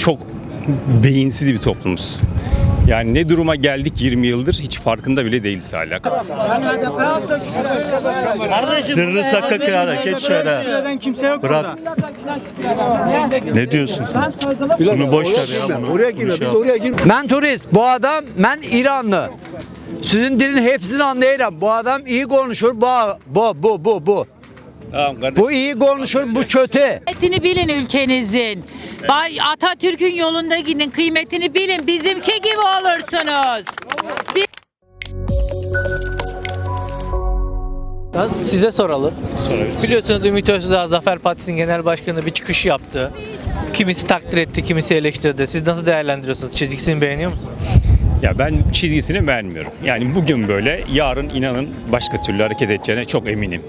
çok beyinsiz bir toplumuz. Yani ne duruma geldik 20 yıldır hiç farkında bile değiliz hala. Sırrı sakın hareket şöyle. Bırak. Ne diyorsun sen? Bunu boş ver ya. Bunu, Oraya bunu girme. şey Biz oraya girme. Ben turist. Bu adam ben İranlı. Sizin dilin hepsini anlayırım. Bu adam iyi konuşur. Bu bu bu bu bu. Bu iyi konuşur. Bu kötü. Kıymetini bilin ülkenizin. Bay Atatürk'ün yolunda gidin. Kıymetini bilin. Bizimki gibi olursunuz. Biz Ya Size soralım. Biliyorsunuz Ümit Özdağ Zafer Partisi'nin genel başkanı bir çıkış yaptı. Kimisi takdir etti, kimisi eleştirdi. Siz nasıl değerlendiriyorsunuz? Çizgisini beğeniyor musunuz? Ya ben çizgisini beğenmiyorum. Yani bugün böyle, yarın inanın başka türlü hareket edeceğine çok eminim.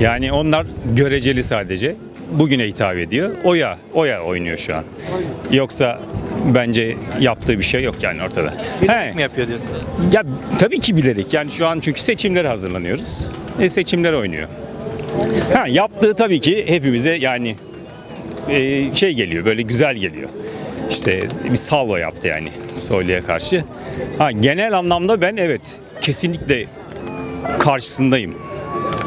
Yani onlar göreceli sadece. Bugüne hitap ediyor. Oya, oya oynuyor şu an. Yoksa bence yaptığı bir şey yok yani ortada. He. Mi yapıyor diyorsunuz? Ya tabii ki bilerek. Yani şu an çünkü seçimlere hazırlanıyoruz. E, seçimler oynuyor. Ha yaptığı tabii ki hepimize yani e, şey geliyor böyle güzel geliyor. İşte bir salvo yaptı yani Soylu'ya karşı. Ha genel anlamda ben evet kesinlikle karşısındayım.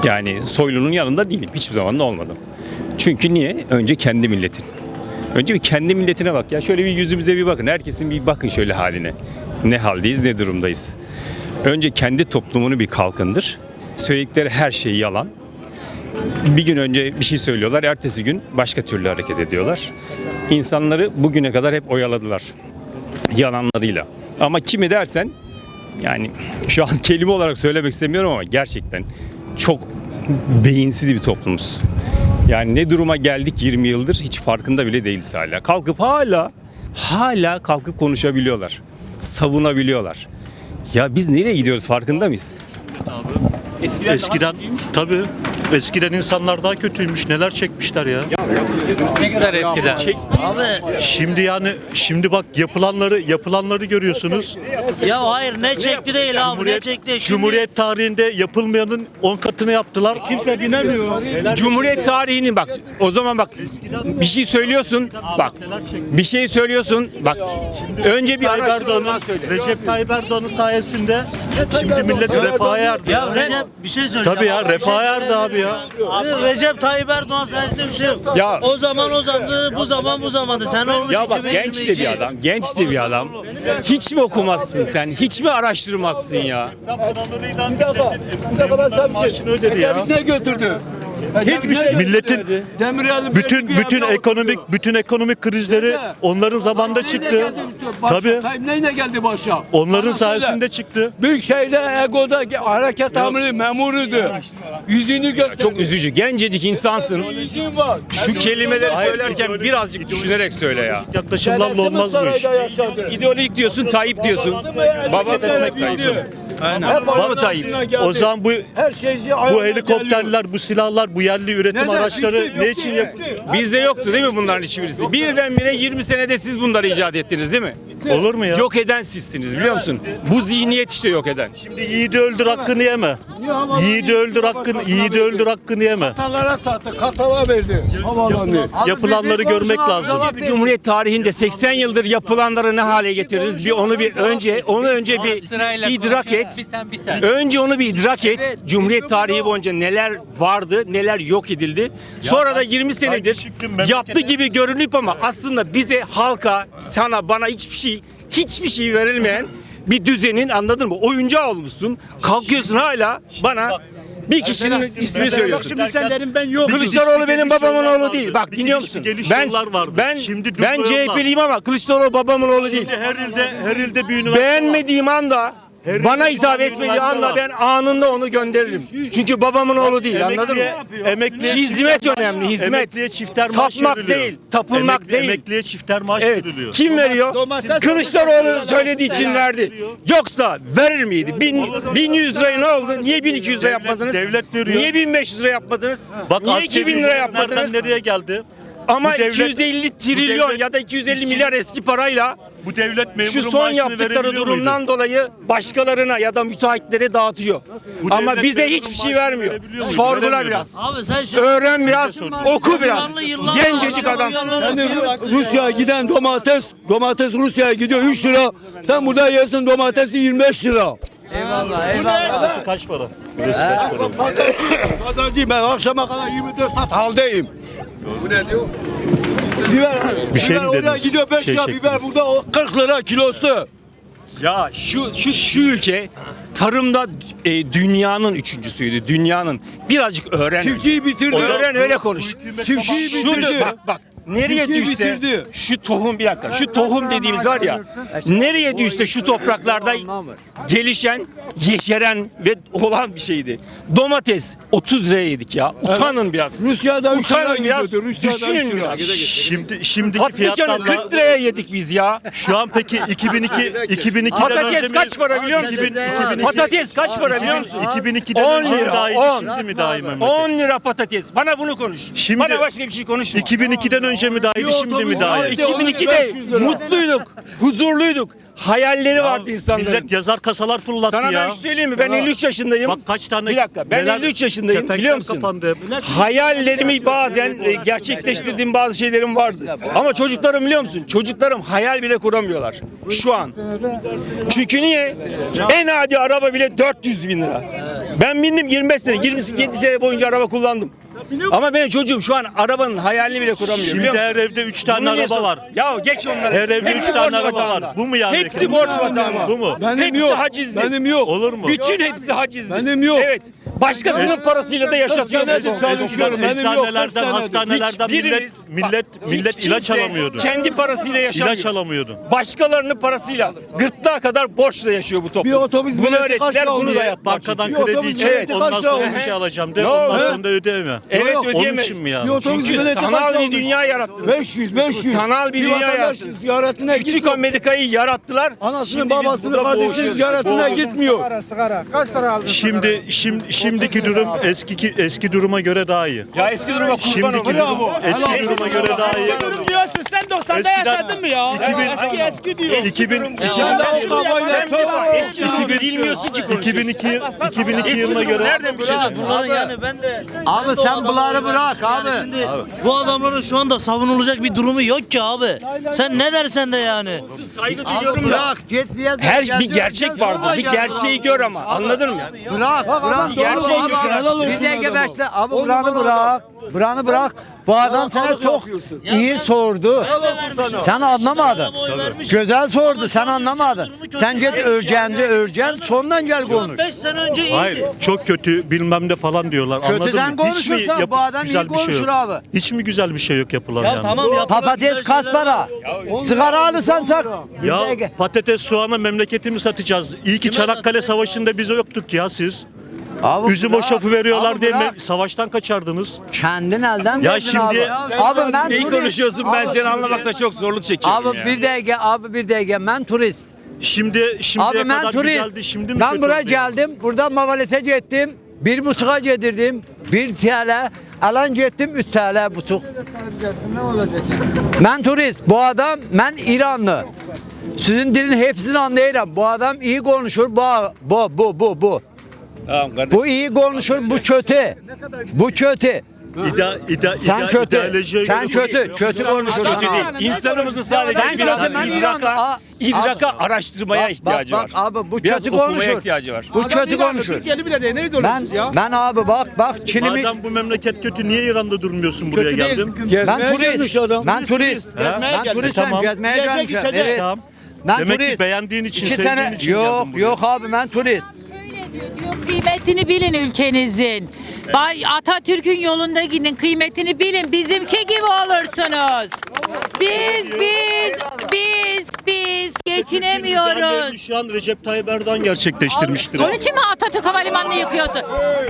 Yani Soylu'nun yanında değilim. Hiçbir zaman da olmadım. Çünkü niye? Önce kendi milletin. Önce bir kendi milletine bak ya. Şöyle bir yüzümüze bir bakın. Herkesin bir bakın şöyle haline. Ne haldeyiz, ne durumdayız. Önce kendi toplumunu bir kalkındır. Söyledikleri her şey yalan. Bir gün önce bir şey söylüyorlar, ertesi gün başka türlü hareket ediyorlar. İnsanları bugüne kadar hep oyaladılar. Yalanlarıyla. Ama kimi dersen yani şu an kelime olarak söylemek istemiyorum ama gerçekten çok beyinsiz bir toplumuz. Yani ne duruma geldik 20 yıldır hiç farkında bile değiliz hala. Kalkıp hala hala kalkıp konuşabiliyorlar. Savunabiliyorlar. Ya biz nereye gidiyoruz farkında mıyız? Eskiden, Eskiden tabii eskiden insanlar daha kötüymüş. Neler çekmişler ya. Ne kadar eskiden? Şimdi yani şimdi bak yapılanları yapılanları görüyorsunuz. Ya hayır ne çekti değil abi ne Cumhuriyet, çekti. Şimdi Cumhuriyet tarihinde yapılmayanın 10 katını yaptılar. Kimse binemiyor. Cumhuriyet tarihini bak o zaman bak bir şey söylüyorsun bak bir şey söylüyorsun bak önce bir Tayyip Erdoğan'ın, söyle. Recep Tayyip Erdoğan'ın sayesinde şimdi millet refaha erdi. ya Recep bir şey söyleyeceğim. Tabii ya refaha erdi abi ya. Abi Recep Tayyip Erdoğan sayesinde bir şey yok. Ya- o zaman o zamandı, bu zaman bu zamandı. Sen olmuş Ya bak 2022. genç de bir adam, genç de bir adam. Hiç mi okumazsın sen? Hiç mi araştırmazsın ya? Maaşını ödedi ya. Ne götürdü? Hiçbir şey Milletin Demirel'in bütün bütün ekonomik bütün ekonomik krizleri onların zamanında çıktı. Tabii. Tayyip neyle geldi başa? Onların Bana söyle. sayesinde çıktı. Büyükşehir'de Ego'da hareket amiri memuruydu. Yüzünü gösterdi. Çok üzücü. Gencecik insansın. Var. Şu kelimeleri söylerken birazcık düşünerek söyle ya. Yaklaşımlarla olmaz bu iş. İdeolojik diyorsun, Tayyip diyorsun. Baba ne Tayyip? Baba mı Tayyip? O zaman bu her şey bu helikopterler, bu silahlar, bu yerli üretim Neden? araçları Bitti, ne için bitti. Bizde yoktu değil mi bunların hiçbirisi? Birdenbire 20 senede siz bunları icat ettiniz değil mi? Olur mu ya? Yok eden sizsiniz biliyor musun? Bu zihniyet işte yok eden. Şimdi yiğidi öldür hakkını yeme. Yiğidi öldür hakkını, yiğidi öldür hakkını yeme. Katalara sattı, katala verdi. Havalandı. Yapılanları görmek lazım. Bir Cumhuriyet tarihinde 80 yıldır yapılanları ne hale getirdiniz? Bir onu bir önce onu önce bir idrak et. Önce onu bir idrak et. Cumhuriyet tarihi boyunca neler vardı, neler yok edildi. Sonra da 20 senedir yaptı gibi görünüp ama aslında bize halka, sana, bana hiçbir şey hiçbir şey verilmeyen bir düzenin anladın mı? Oyuncağı olmuşsun. Kalkıyorsun hala bana bir kişinin ismini söylüyorsun. şimdi sen derim ben yok. Kılıçdaroğlu benim babamın oğlu değil. Bak dinliyor musun? Ben ben Şimdi ben. CHP'liyim ama Kılıçdaroğlu babamın oğlu değil. Her ilde her ilde bir üniversite. Beğenmediğim anda Her bana hitap etmediği anda ben anında onu gönderirim. Çünkü babamın oğlu değil anladın mı? Emekliye, emekliye Hizmet önemli, hizmet. Emekliye çifter maaş Tapmak veriliyor. değil, tapınmak Emekli- değil. Emekliye çifter maaş Evet. veriliyor. Kim veriyor? domates- Kılıçdaroğlu söylediği için verdi. Yoksa verir miydi? Bin, 1100 liraya ne oldu? Niye 1200 lira yapmadınız? devlet veriyor. Niye 1500 lira yapmadınız? Bak Niye askeri 2000 lira ücret nereden yapmadınız? nereye geldi? Ama devlet- 250 trilyon devlet- ya da 250 milyar eski parayla Bu devlet memurun şu son maaşını yaptıkları verebiliyor durumdan muydu? dolayı başkalarına ya da müteahhitlere dağıtıyor. Bu Ama devlet bize hiçbir şey vermiyor. verebiliyor muydu? Sorgula Veremiyordu. biraz. Abi sen şimdi Öğren biraz, oku biraz. Yıllarla yıllarla Gencecik adam. yollamaz. Rusya'ya giden domates, domates Rusya'ya gidiyor 3 lira. Sen burada yersin domatesi 25 lira. Eyvallah eyvallah. Kaç para? Burası kaç para? Pazar değil ben akşama kadar 24 saat haldeyim. Bu ne diyor? Biber, Bir şey biber mi oraya dediniz? gidiyor 5 Şey lira, çektiniz. biber burada o 40 lira kilosu. Ya şu şu şu ülke tarımda e, dünyanın üçüncüsüydü. Dünyanın. Birazcık öğren. Çiftçiyi bitirdi. Öğren öyle konuş. Çiftçiyi Şunu bitirdi. bak bak nereye Çiftçiyi düşse bitirdi. şu tohum bir dakika şu tohum dediğimiz var ya nereye düşse şu topraklarda gelişen yeşeren ve olan bir şeydi. Domates 30 liraya yedik ya. Utanın biraz. Rusya'da 3 lira Utanın biraz. gidiyordu. Rusya'da 3 Düşünün biraz. Şimdi şimdiki Patlıcanı fiyatlarla 40 liraya yedik biz ya. şu an peki 2002 2002'den önce Patates mi? kaç para biliyor musun? 2000 2002 Patates kaç para biliyor musun? 2002'den 10 önce mi lira, daha iyi, 10. şimdi mi daha iyi memleket? 10 lira patates. Bana bunu konuş. Şimdi- Bana başka bir şey konuşma. 2002'den önce mi daha iyiydi, şimdi mi daha iyi? 2002'de mutluyduk, huzurluyduk. Hayalleri vardı insanların. Millet yazar kasalar fırlattı Sana ya. ben şey söyleyeyim mi? Ben 53 yaşındayım. Bak kaç tane Bir dakika. Ben neler- 53 yaşındayım kepenkler biliyor musun? kapandı. Hayallerimi bazen e, gerçekleştirdiğim bazı şeylerim vardı. Ama çocuklarım biliyor musun? Çocuklarım hayal bile kuramıyorlar. Şu an. Çünkü niye? En adi araba bile 400 bin lira. Ben bindim 25 sene, 27 sene boyunca araba kullandım. Ama benim çocuğum şu an arabanın hayalini bile kuramıyor. biliyor Şimdi musun? her evde 3 tane Bunu niye araba sor- var. Ya geç onları. Her evde Hepsi üç tane borç araba var. Bu mu yani Hepsi borç vatanda. Bu mu? Benim hepsi yok. hacizli. Benim yok. Olur mu? Bütün hepsi hacizli. Benim yok. Evet. Başkasının parasıyla da yaşatıyor. senedir bu. çalışıyorum. Benim yok. Eczanelerden, hastanelerden millet Hiçbiriniz- millet Bak, millet hiç ilaç kimse alamıyordu. Kendi parasıyla yaşamıyor. İlaç alamıyordu. Başkalarının parasıyla gırtlağa kadar borçla yaşıyor bu toplum. Bir otobüs bunu bileti kaç öğrettiler, lira bunu oluyor? dayattılar. Bankadan Bir kredi için bileti ondan kaç lira sonra olmuş? bir şey alacağım de Ne ondan oldu? sonra da ödeyeme. Evet Yok, ödeyemez. Onun için mi yani? Bir otobüs Çünkü bileti kaç sanal lira bir olmuş? dünya yarattınız. 500, 500. Sanal bir dünya vatandaş yarattınız. ziyaretine Küçük gitmiyor. Amerika'yı yarattılar. Anasını Şimdi biz babasını burada kardeşini boğuşuyoruz. ziyaretine gitmiyor. Şimdi şimdi şimdiki durum eski eski duruma göre daha iyi. Ya eski duruma kurban Şimdiki durum eski duruma göre daha iyi. Diyorsun sen 90'da Eskiden- yaşadın mı ya? 2000 Eski eski diyor. 2000 Sen de o kafayla Eski durumu bilmiyorsun ki konuşuyorsun. 2002 2002 Eski yılına göre nereden biliyorsun? Bunların yani ben de Abi de sen bunları bırak abi. Şimdi bu adamların şu anda savunulacak bir durumu yok ki abi. Sen ne dersen de yani. Saygı duyuyorum da. Bırak git bir yerde. Her bir gerçek vardır. Bir gerçeği gör ama. Anladın mı? Bırak, bırak. gerçeği gör. Bir adama. bekle. Abi buranı bırak. Buranı bırak. Bu adam sana çok yapıyorsun. iyi sordu. Sen anlamadın. Güzel sordu. Ama Sen anlamadın. Sen git öğrenci öğrenci sondan gel konuş. 5 sene önce iyiydi. Hayır çok kötü bilmem ne falan diyorlar. Kötü Anladın mı? Hiç mi konuşursan yap- bu adam güzel iyi bir şey konuşur yok? abi. Hiç mi güzel bir şey yok yapılan Ya yani? tamam Patates güzel kaç para? Sigara alırsan sak. Bir Ya patates soğanı memleketimi satacağız. İyi ki Çanakkale Savaşı'nda biz yoktuk ya siz. Abi Üzüm bırak, hoşafı veriyorlar abi diye bırak. me- savaştan kaçardınız. Kendin elden Ya verdin şimdi- abi. Sen Abi ben Neyi turist. konuşuyorsun ben Abi- seni anlamakta çok zorluk çekiyorum Abi ya. bir dakika abi bir dakika ben turist. Şimdi şimdiye Abi ben kadar turist. güzeldi şimdi mi ben kötü buraya oldu ya? geldim. Buradan mavalete ettim. Bir buçuğa yedirdim. Bir TL. Alan ettim 3 TL buçuk. Ben turist. Bu adam ben İranlı. Sizin dilin hepsini anlayırım. Bu adam iyi konuşur. Bu bu bu bu bu. Tamam kardeşim. Bu iyi konuşur. Bu kötü. Bu kötü. İda, ida, Sen ida, kötü. ideolojiye Sen göre- kötü. Kötü konuşursun. Kötü değil. İnsanımızın sadece Sen biraz kötü, ben idraka. Aa, idraka araştırmaya Bak, ihtiyacı bak, var. bak abi bu biraz kötü okumaya konuşur. ihtiyacı var. Bu kötü konuşur. Türkiye'li bile değil. Neydi Ben ya? ben abi bak bak Çin'imi Madem bu memleket kötü niye İran'da durmuyorsun buraya Kötü değil. geldin? ben turist. Ben turist. gezmeye Ben gelmiş. turistim. Tamam. Gezmeye Yiyecek, gelmişim. içecek. Evet. Tamam. Ben Demek turist. ki beğendiğin için, İki sevdiğin sene için yok geldin buraya. yok abi ben turist. Kıymetini bilin ülkenizin. Bay Atatürk'ün yolunda gidin, kıymetini bilin. Bizimki gibi olursunuz. Biz, biz, biz, biz geçinemiyoruz. Şu an Recep Tayyip Erdoğan gerçekleştirmiştir. Onun için mi Atatürk Havalimanı'nı yıkıyorsun?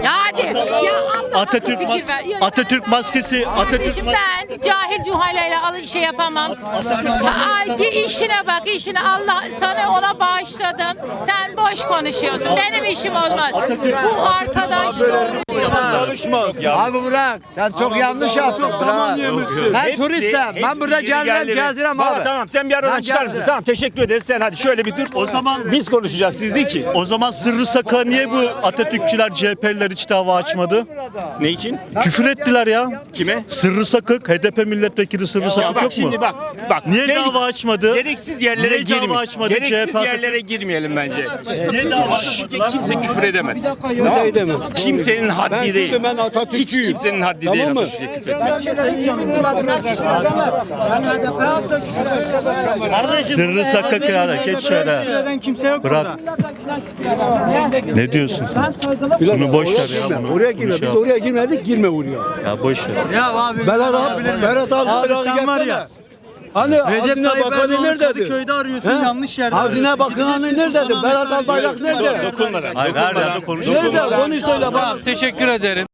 Ya hadi. Ya Allah Atatürk fikir mas- ver. Ya- Atatürk maskesi Atatürk Kardeşim mas- ben cahil cuhalayla al- şey yapamam. Gi- işine bak işine Allah sana ona bağışladım. Sen boş konuşuyorsun. Benim işim olmaz. Bu arkadaş diyor. Abi bırak. Sen çok yanlış yaptın. Bırak. Ben Hepsi- turistim. Ben burada cazirem cazirem Tamam, abi. Tamam sen bir aradan Ben çıkar mısın? cazirem. Tamam teşekkür ederiz. Sen hadi şöyle bir dur. O zaman Biz konuşacağız siz değil ki. o zaman sırrı saka niye bu Atatürkçüler CHP'liler hiç dava açmadı? Ne için? Küfür ettiler ya. Kime? Sırrı Sakık, HDP milletvekili Sırrı Ya Sakık bak yok şimdi mu? bak. Bak. Niye tehlike- dava açmadı? Gereksiz yerlere Niye dava girme. açmadı? Gereksiz CHP yerlere girmeyelim bence. Niye dava Kimse, kimse küfür edemez. Kimse edemez. Kimsenin haddi Ben değil. çünkü ben Hiç kimsenin haddi Tamam değil mı? Atatürk'e küfür etmek. Sırrı Sakık hareket şöyle. kimse yok Bırak. Ne diyorsun sen? Bunu boş ver ya bunu. Oraya Bunu girme. şey Biz yap- oraya girmedik girme oraya. Ya boş ver. Ya abi. Berat abi, Berat abi, Abi Berat'ı sen var gelsene. ya. Hani Recep Hazine Tayyip Bakanı Erdoğan'ı nerededir? Kadıköy'de arıyorsun He? yanlış yerde. Hazine Bakanı nerededir? Berat Albayrak nerede? Hayır her yerde konuşuyoruz. Nerede? Onu söyle bana. Teşekkür ederim.